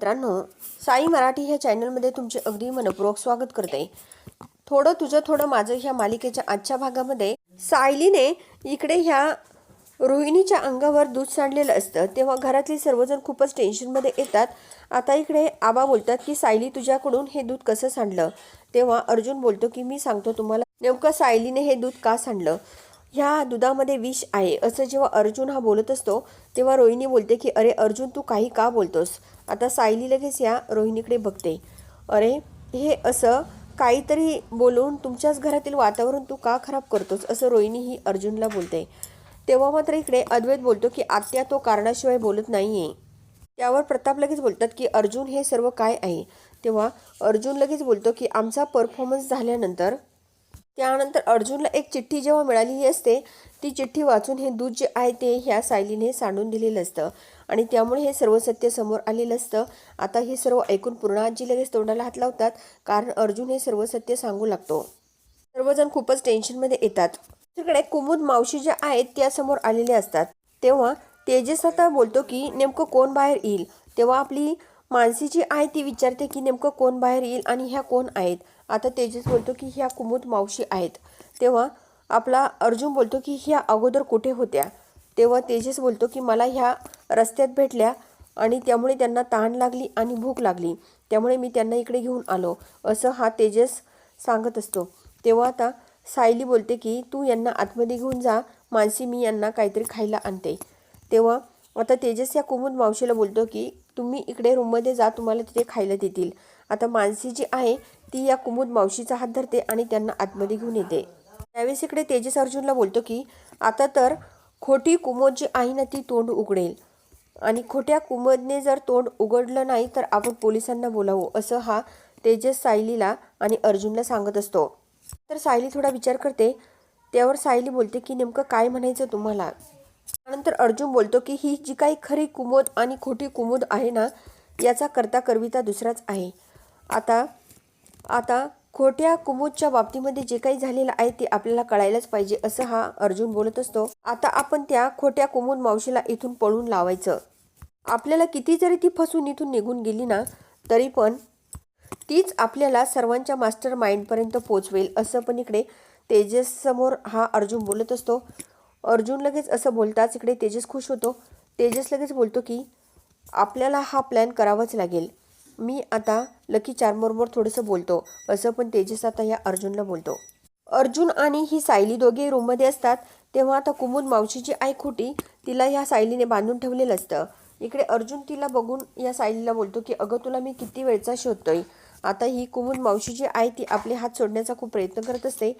मित्रांनो साई मराठी ह्या चॅनलमध्ये तुमचे अगदी मनपूर्वक स्वागत करते. थोडं तुझं थोडं माझं ह्या मालिकेच्या आजच्या भागामध्ये सायलीने इकडे ह्या रोहिणीच्या अंगावर दूध सांडलेलं असतं. तेव्हा घरातले सर्वजण खूपच टेन्शनमध्ये येतात. आता इकडे आबा बोलतात की सायली तुझ्याकडून हे दूध कसं सांडलं? तेव्हा अर्जुन बोलतो की मी सांगतो तुम्हाला नेमकं सायलीने हे दूध का सांडलं? ह्या दुधामध्ये विष आहे. असं जेव्हा अर्जुन हा बोलत असतो तेव्हा रोहिणी बोलते की अरे अर्जुन तू काही का बोलतोस? आता सायली लगेच या रोहिणीकडे बघते. अरे हे असं काहीतरी बोलून तुमच्याच घरातील वातावरण तू का खराब करतोस? असं रोहिणी ही अर्जुनला बोलते. तेव्हा मात्र इकडे अद्वैत बोलतो की आत्या तो कारणाशिवाय बोलत नाही आहे त्यावर प्रताप लगेच बोलतात की अर्जुन हे सर्व काय आहे? तेव्हा अर्जुन लगेच बोलतो की आमचा परफॉर्मन्स झाल्यानंतर त्यानंतर अर्जुनला एक चिठ्ठी जेव्हा मिळालेली असते ती चिठ्ठी वाचून हे दूध जे आहे ते ह्या सायलीने सांडून दिलेलं असतं. आणि त्यामुळे हे सर्व सत्य समोर आलेलं असतं. आता हे सर्व ऐकून पूर्णाजी लगेच तोंडाला हात लावतात कारण अर्जुन हे सर्व सत्य सांगू लागतो. सर्वजण खूपच टेन्शनमध्ये येतात. तिकडे कुमुद मावशी ज्या आहेत त्या समोर आलेल्या असतात. तेव्हा तेजस आता बोलतो की नेमकं कोण बाहेर येईल? तेव्हा आपली मानसी जी आहे ती विचारते की नेमकं कोण बाहेर येईल आणि ह्या कोण आहेत? आता तेजस बोलतो की ह्या कुमुद मावशी आहेत. तेव्हा आपला अर्जुन बोलतो की ह्या अगोदर कुठे होत्या? तेव्हा तेजस बोलतो की मला ह्या रस्त्यात भेटल्या आणि त्यामुळे त्यांना ताण लागली आणि भूक लागली. त्यामुळे मी त्यांना इकडे घेऊन आलो. असं हा तेजस सांगत असतो. तेव्हा आता सायली बोलते की तू यांना आतमध्ये घेऊन जा. मानसी मी यांना काहीतरी खायला आणते. तेव्हा आता तेजस या कुमुद मावशीला बोलतो की तुम्ही इकडे रूममध्ये जा. तुम्हाला तिथे खायला देतील. आता मानसी जी आहे ती या कुमुद मावशीचा हात धरते आणि त्यांना आतमध्ये घेऊन येते. त्यावेळेस इकडे तेजस अर्जुनला बोलतो की आता तर खोटी कुमोद जी आहे ना ती तोंड उघडेल. आणि खोट्या कुमोदने जर तोंड उघडलं नाही तर आपण पोलिसांना बोलावू असं हा तेजस सायलीला आणि अर्जुनला सांगत असतो. तर सायली थोडा विचार करते. त्यावर सायली बोलते की नेमकं काय म्हणायचं तुम्हाला? त्यानंतर अर्जुन बोलतो की ही जी काही खरी कुमोद आणि खोटी कुमोद आहे ना याचा करता करविता दुसराच आहे. आता आता खोट्या कुमुदच्या बाबतीमध्ये जे काही झालेलं आहे ते आपल्याला कळायलाच पाहिजे असं हा अर्जुन बोलत असतो. आता आपण त्या खोट्या कुमुद मावशीला इथून पळून लावायचं. आपल्याला किती जरी ती फसून इथून निघून गेली ना तरी पण तीच आपल्याला सर्वांच्या मास्टर माइंडपर्यंत पोचवेल असं पण इकडे तेजस समोर हा अर्जुन बोलत असतो. अर्जुन लगेच असं बोलताच इकडे तेजस खुश होतो. तेजस लगेच बोलतो की आपल्याला हा प्लॅन करावाच लागेल. मी आता लकी चारमोरमोर थोडंसं बोलतो. असं पण तेजस आता या अर्जुनला बोलतो. अर्जुन आणि ही सायली दोघे रूममध्ये असतात. तेव्हा आता कुमुद मावशीची आई खोटी तिला ह्या सायलीने बांधून ठेवलेलं असतं. इकडे अर्जुन तिला बघून या सायलीला बोलतो की अगं तुला मी किती वेळचा शोधतोय? आता ही कुमुद मावशी जी आहे ती आपले हात सोडण्याचा खूप प्रयत्न करत असते.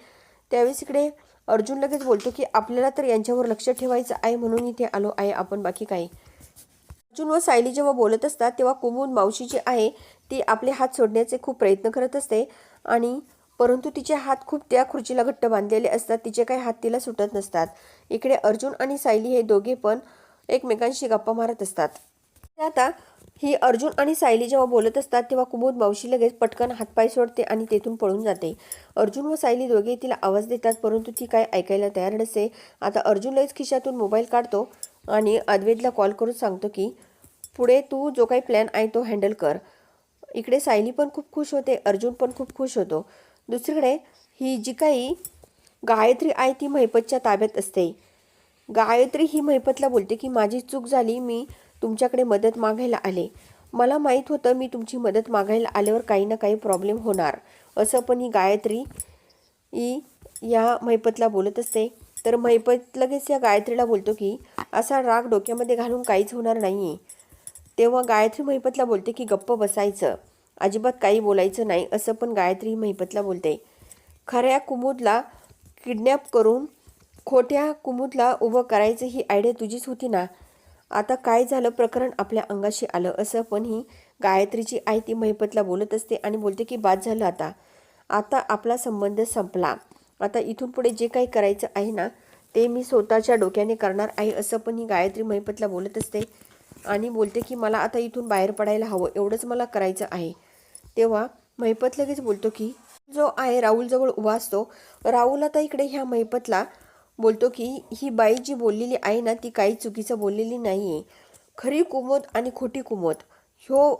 त्यावेळेस इकडे अर्जुन लगेच बोलतो की आपल्याला तर यांच्यावर लक्ष ठेवायचं आहे म्हणून इथे आलो आहे आपण बाकी काही. अर्जुन व सायली जेव्हा बोलत असतात तेव्हा कुमुद मावशी जी आहे ती आपले हात सोडण्याचे खूप प्रयत्न करत असते. आणि परंतु तिचे हात खूप त्या खुर्चीला घट्ट बांधलेले असतात तिचे काही हात तिला सुटत नसतात. इकडे अर्जुन आणि सायली हे दोघे पण एकमेकांशी गप्पा मारत असतात. आता ही अर्जुन आणि सायली जेव्हा बोलत असतात तेव्हा कुमुद मावशी लगेच पटकन हातपाय सोडते आणि तेथून पळून जाते. अर्जुन व सायली दोघे तिला आवाज देतात परंतु ती काय ऐकायला तयार नसते. आता अर्जुन लगेच खिशातून मोबाईल काढतो. आणि अद्वैतला कॉल करून सांगतो की पुढे तू जो काही प्लॅन आहे तो हँडल कर. इकडे सायली पण खूप खुश होते अर्जुन पण खूप खुश होतो. दुसरीकडे ही जी काही गायत्री आहे ती महिपतच्या ताब्यात असते. गायत्री ही महिपतला बोलते की माझी चूक झाली मी तुमच्याकडे मदत मागायला आले. मला माहीत होतं मी तुमची मदत मागायला आल्यावर काही ना काही प्रॉब्लेम होणार. असं पण ही गायत्री ही या महिपतला बोलत असते. तर महिपत लगेच या गायत्रीला बोलतो की असा राग डोक्यामध्ये घालून काहीच होणार नाही आहे तेव्हा गायत्री महिपतला बोलते की गप्प बसायचं. अजिबात काही बोलायचं नाही असं पण गायत्री महिपतला बोलते. खऱ्या कुमुदला किडनॅप करून खोट्या कुमुदला उभं करायचं ही आयडिया तुझीच होती ना? आता काय झालं प्रकरण आपल्या अंगाशी आलं असं पण ही गायत्रीची आई ती महिपतला बोलत असते आणि बोलते की बाद झालं आता. आता आपला संबंध संपला. आता इथून पुढे जे काही करायचं आहे ना ते मी स्वतःच्या डोक्याने करणार आहे असं पण ही गायत्री महिपतला बोलत असते. आणि बोलते की मला आता इथून बाहेर पडायला हवं एवढंच मला करायचं आहे. तेव्हा महिपत लगेच बोलतो की जो आहे राहुलजवळ उभा असतो. राहुल आता इकडे ह्या महिपतला बोलतो की ही बाई जी बोललेली आहे ना ती काही चुकीचं बोललेली नाही आहे खरी कुमोद आणि खोटी कुमोद ह्यो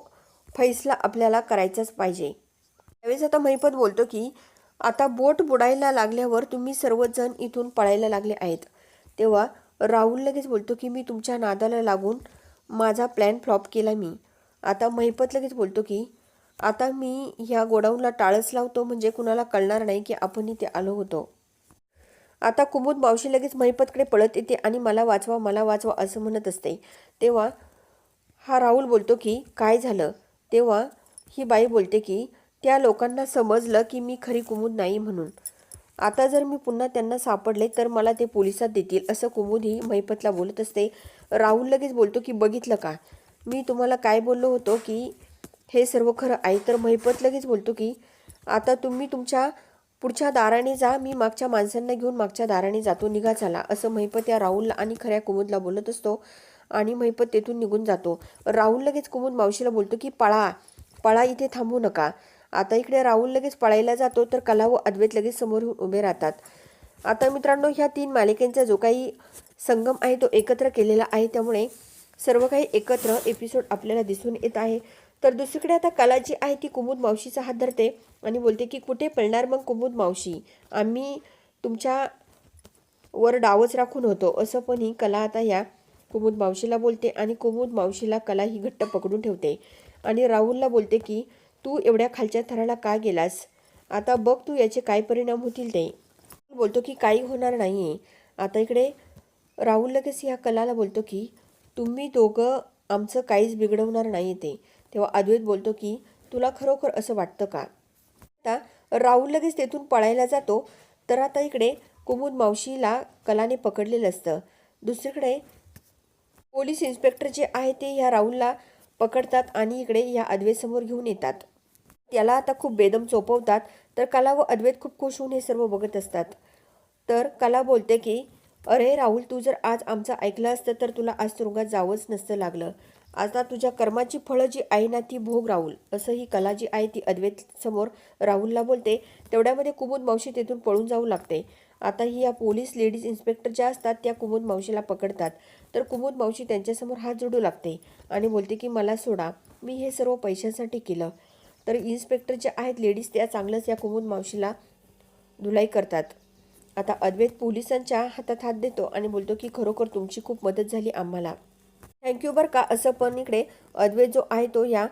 फैसला आपल्याला करायचाच पाहिजे. त्यावेळेस आता महिपत बोलतो की आता बोट बुडायला लागल्यावर तुम्ही सर्वजण इथून पळायला लागले आहेत. तेव्हा राहुल लगेच बोलतो की मी तुमच्या नादाला लागून माझा प्लॅन फ्लॉप केला मी. आता महिपत लगेच बोलतो की आता मी ह्या गोडाऊनला टाळस लावतो म्हणजे कुणाला कळणार नाही की आपण इथे आलो होतो. आता कुमुद मावशी लगेच महिपतकडे पळत येते आणि मला वाचवा मला वाचवा असं म्हणत असते. तेव्हा हा राहुल बोलतो की काय झालं? तेव्हा ही बाई बोलते की त्या लोकांना समजलं की मी खरी कुमुद नाही म्हणून. आता जर मी पुन्हा त्यांना सापडले तर मला ते पोलिसात देतील असं कुमुद ही महिपतला बोलत असते. राहुल लगेच बोलतो की बघितलं का? मी तुम्हाला काय बोललो होतो की हे सर्व खरं आहे. तर महिपत लगेच बोलतो की आता तुम्ही तुमच्या पुढच्या दाराने जा मी मागच्या माणसांना घेऊन मागच्या दाराने जातो निघा झाला असं महिपत या राहुलला आणि खऱ्या कुमुदला बोलत असतो आणि महिपत तेथून निघून जातो. राहुल लगेच कुमुद मावशीला बोलतो की पळा पळा इथे थांबू नका. आता इकडे राहुल लगेच पळायला जातो तर कला व अद्वैत लगेच समोर उभे राहतात. आता मित्रांनो ह्या तीन मालिकेंचा जो काही संगम आहे तो एकत्र केलेला आहे. त्यामुळे सर्व काही एकत्र एपिसोड आपल्याला दिसून येत आहे. तर दुसरीकडे आता कला जी आहे ती कुमुद मावशीचा हात धरते आणि बोलते की कुठे पळणार मग कुमुद मावशी? आम्ही तुमच्या वर डावच राखून होतो. असं पण ही कला आता या कुमुद मावशीला बोलते आणि कुमुद मावशीला कला ही घट्ट पकडून ठेवते. आणि राहुलला बोलते की तू एवढ्या खालच्या थराला का गेलास? आता बघ तू याचे काय परिणाम होतील ते. बोलतो की काही होणार नाही आहे आता इकडे राहुल लगेच ह्या कलाला बोलतो की तुम्ही दोघं आमचं काहीच बिघडवणार नाही ते. तेव्हा अद्वैत बोलतो की तुला खरोखर असं वाटतं का? आता राहुल लगेच तेथून पळायला जातो. तर आता इकडे कुमुद मावशीला कलाने पकडलेलं असतं. दुसरीकडे पोलीस इन्स्पेक्टर जे आहे ते ह्या राहुलला पकडतात आणि इकडे या अद्वैतसमोर घेऊन येतात. त्याला आता खूप बेदम चोपवतात. तर कला व अद्वैत खूप खुश होऊन हे सर्व बघत असतात. तर कला बोलते की अरे राहुल तू जर आज आमचं ऐकलं असतं तर तुला आज तुरुंगात जावंच नसतं लागलं. आता तुझ्या कर्माची फळं जी आहे ना ती भोग राहुल. असं ही कला जी आहे ती अद्वैत समोर राहुलला बोलते. तेवढ्यामध्ये कुमुद मावशी तेथून पळून जाऊ लागते. आता ही या पोलीस लेडीज इन्स्पेक्टर ज्या असतात त्या कुमुद मावशीला पकडतात. तर कुमुद मावशी त्यांच्यासमोर हात जोडू लागते आणि बोलते की मला सोडा. मी हे सर्व पैशांसाठी केलं. तर इन्स्पेक्टर ज्या आहेत लेडीज त्या चांगलंच या कुमुद मावशीला धुलाई करतात. आता अद्वैत पोलिसांच्या हातात हात देतो आणि बोलतो की खरोखर तुमची खूप मदत झाली आम्हाला. थँक्यू बरं का असं पण इकडे अद्वैत जो आहे तो या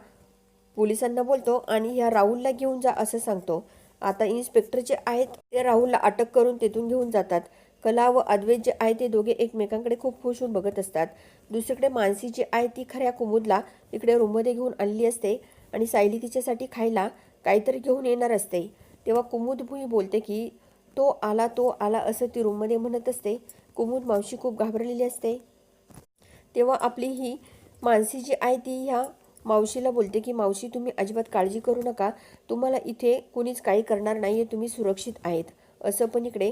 पोलिसांना बोलतो आणि ह्या राहुलला घेऊन जा असं सांगतो. आता इन्स्पेक्टर जे आहेत ते राहुलला अटक करून तेथून घेऊन जातात. कला व अद्वैत जे आहे ते दोघे एकमेकांकडे खूप खुश होऊन बघत असतात. दुसरीकडे मानसी जी आहे ती खऱ्या कुमुदला इकडे रूममध्ये घेऊन आणली असते. आणि सायली तिच्यासाठी खायला काहीतरी घेऊन येणार असते. तेव्हा कुमुद भुई बोलते की तो आला तो आला असं ती रूममध्ये म्हणत असते. कुमुद मावशी खूप घाबरलेली असते. तेव्हा आपली ही मानसी जी आहे ती ह्या मावशीला बोलते की मावशी तुम्ही अजिबात काळजी करू नका. तुम्हाला इथे कुणीच काही करणार नाही आहे तुम्ही सुरक्षित आहेत. असं पण इकडे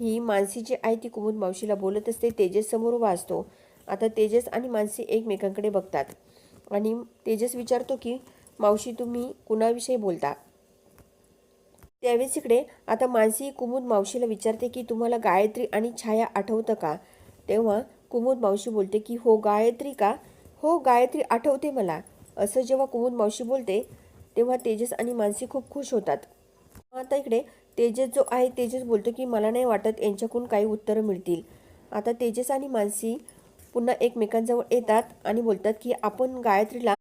ही मानसी जी आहे ती कुमुद मावशीला बोलत असते. तेजस समोर वाचतो आता तेजस आणि मानसी एकमेकांकडे बघतात. आणि तेजस विचारतो की मावशी तुम्ही कुणाविषयी बोलता? त्यावेळेस इकडे आता मानसी कुमुद मावशीला विचारते की तुम्हाला गायत्री आणि छाया आठवतं का? तेव्हा कुमुद मावशी बोलते की हो गायत्री का? हो गायत्री आठवते मला. असं जेव्हा कुमुद मावशी बोलते तेव्हा तेजस आणि मानसी खूप खुश होतात. आता इकडे तेजस जो आहे तेजस बोलतो की मला नाही वाटत यांच्याकडून काही उत्तरं मिळतील. आता तेजस आणि मानसी पुन्हा एकमेकांजवळ येतात आणि बोलतात की आपण गायत्रीला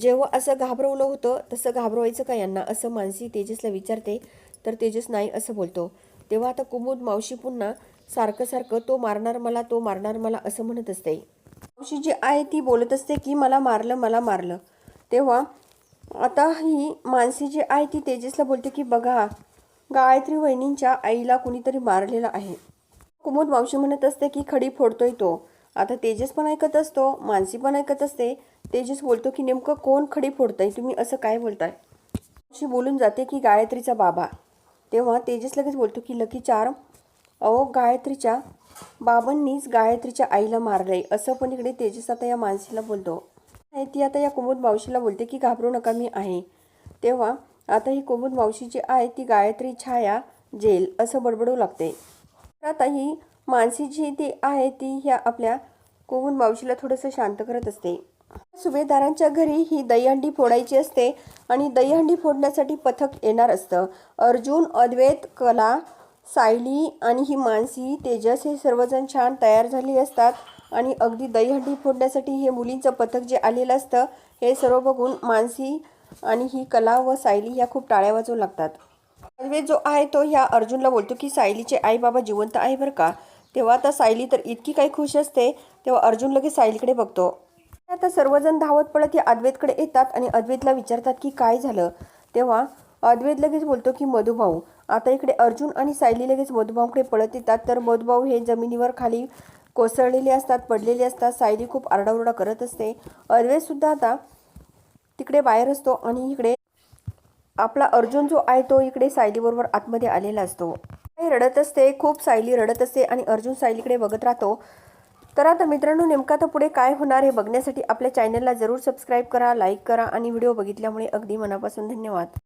जेव्हा असं घाबरवलं होतं तसं घाबरवायचं का यांना? असं मानसी तेजसला विचारते. तर तेजस नाही असं बोलतो. तेव्हा आता कुमुद मावशी पुन्हा सारखं सारखं तो मारणार मला तो मारणार मला असं म्हणत असते. मावशी जी आहे ती बोलत असते की मला मारलं मला मारलं. तेव्हा आता ही मानसी जी आहे ती तेजसला बोलते की बघा गायत्री वहिनींच्या आईला कुणीतरी मारलेलं आहे. कुमुद मावशी म्हणत असते की खडी फोडतोय तो. आता तेजस पण ऐकत असतो मानसी पण ऐकत असते. तेजस बोलतो की नेमकं कोण खडी फोडताय? तुम्ही असं काय बोलताय? अशी बोलून जाते की गायत्रीचा बाबा. तेव्हा तेजस लगेच बोलतो की लकी चार अहो गायत्रीच्या बाबांनीच गायत्रीच्या आईला मारलंय. असं पण इकडे तेजस आता या मानसीला बोलतो. ती आता या कुमुद मावशीला बोलते की घाबरू नका मी आहे. तेव्हा आता ही कुमुद मावशी जी आहे ती गायत्री छाया जेल असं बडबडू लागते. तर आता ही मानसी जी ती आहे ती ह्या आपल्या कुमुद मावशीला थोडंसं शांत करत असते. सुभेदारांच्या घरी ही दहीहंडी फोडायची असते आणि दहीहंडी फोडण्यासाठी पथक येणार असतं. अर्जुन अद्वैत कला सायली आणि ही मानसी तेजस हे सर्वजण छान तयार झाली असतात आणि अगदी दहीहंडी फोडण्यासाठी हे मुलींचं पथक जे आलेलं असतं हे सर्व बघून मानसी आणि ही कला व सायली ह्या खूप टाळ्या वाजवू लागतात. अद्वैत जो आहे तो ह्या अर्जुनला बोलतो की सायलीचे आई बाबा जिवंत आहे बरं का? तेव्हा आता सायली तर इतकी काही खुश असते तेव्हा अर्जुन लगेच सायलीकडे बघतो. आता सर्वजण धावत पडत या अद्वैतकडे येतात आणि अद्वैतला विचारतात की काय झालं? तेव्हा अद्वैत लगेच बोलतो की मधुभाऊ आता इकडे अर्जुन आणि सायली लगेच मधुभाऊकडे पळत येतात. तर मधुभाऊ हे जमिनीवर खाली कोसळलेले असतात पडलेले असतात. सायली खूप आरडाओरडा करत असते. अद्वैतसुद्धा आता तिकडे बाहेर असतो आणि इकडे आपला अर्जुन जो आहे तो इकडे सायलीबरोबर आतमध्ये आलेला असतो. रडत असते खूप सायली रडत असते आणि अर्जुन सायलीकडे बघत राहतो. तर आता मित्रांनो नेमका तर पुढे काय होणार हे बघण्यासाठी आपल्या चॅनलला जरूर सबस्क्राईब करा लाईक करा आणि व्हिडिओ बघितल्यामुळे अगदी मनापासून धन्यवाद.